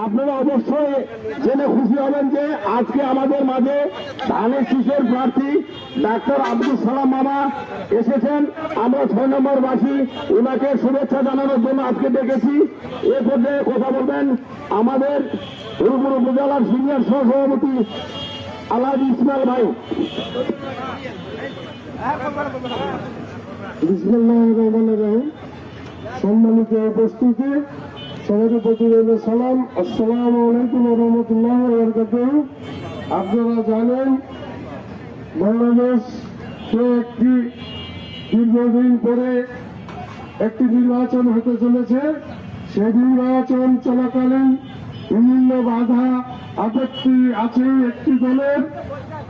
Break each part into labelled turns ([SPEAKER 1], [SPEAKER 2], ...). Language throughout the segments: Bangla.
[SPEAKER 1] আপনারা অবশ্যই জেনে খুশি হবেন যে আজকে আমাদের মাঝে ধানের শীষের প্রার্থী ডাক্তার আব্দুল সালাম মামা এসেছেন। আমরা ছয় নম্বর বাসী ওনাকে শুভেচ্ছা জানানোর জন্য আজকে ডেকেছি। এ পর্যায়ে কথা বলবেন আমাদের হরিপুর উপজেলার সিনিয়র সহসভাপতি আলাদ ইসমাইল ভাই।
[SPEAKER 2] সম্মানিত উপস্থিতি। সবাই প্রতি সালাম। আসসালামু আলাইকুম রহমতুল্লাহ আপনারা জানেন, বাংলাদেশ একটি দীর্ঘদিন পরে একটি নির্বাচন হতে চলেছে। সেই নির্বাচন চলাকালীন বিভিন্ন বাধা, আপত্তি আছে একটি দলের।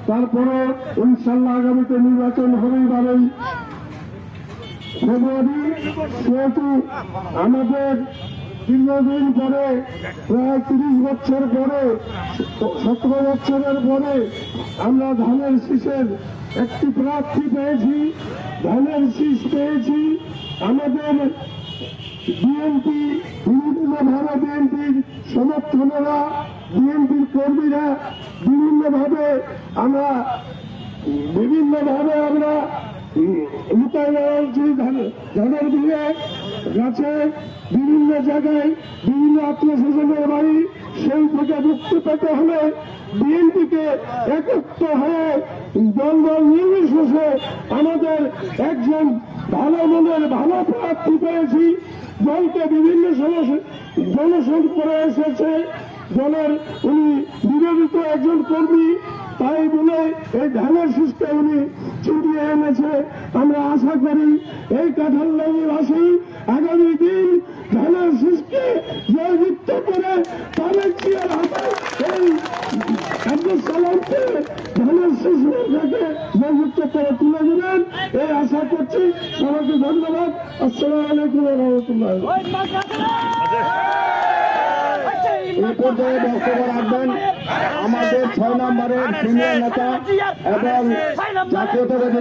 [SPEAKER 2] তারপরে ইনশাল্লাহ আগামীতে নির্বাচন হবেই পারেই ফেব্রুয়ারি। সেহেতু আমাদের দীর্ঘদিন পরে, প্রায় তিরিশ বছর পরে, সতেরো বছরের পরে আমরা ধানের শীষের একটি প্রার্থী পেয়েছি, ধানের শীষ পেয়েছি। আমাদের বিএনপি বিভিন্নভাবে বিএনপির সমর্থনেরা, বিএনপির কর্মীরা বিভিন্নভাবে আমরা বিভিন্নভাবে আমরা ধানের দিয়ে গাছে বিভিন্ন জায়গায়, বিভিন্ন আত্মীয় স্বজনের বাড়ি, সেই থেকে মুক্তি পেতে হলে বিএনপিকে একত্র হয়ে দল দল নির্বিশেষে আমাদের একজন ভালো মনের ভালো প্রার্থী পেয়েছি। দলকে বিভিন্ন সমস্যা জনসংখ করে এসেছে। দলের উনি বিরোধিত একজন কর্মী, তাই বলে এই ধানের শীষকে উনি আমরা আশা করি এই কাঁঠালবাসী আগামী দিন ধানের শীষকে জয়যুক্ত করে তাদের সালামকে ধানের জয়যুক্ত করে তুলে এই আশা করছি সবাইকে ধন্যবাদ। আসসালামু আলাইকুম রহমতুল্লাহ।
[SPEAKER 1] আমাদের ছয় নম্বরের নেতা এবং জাতীয়তাবাদী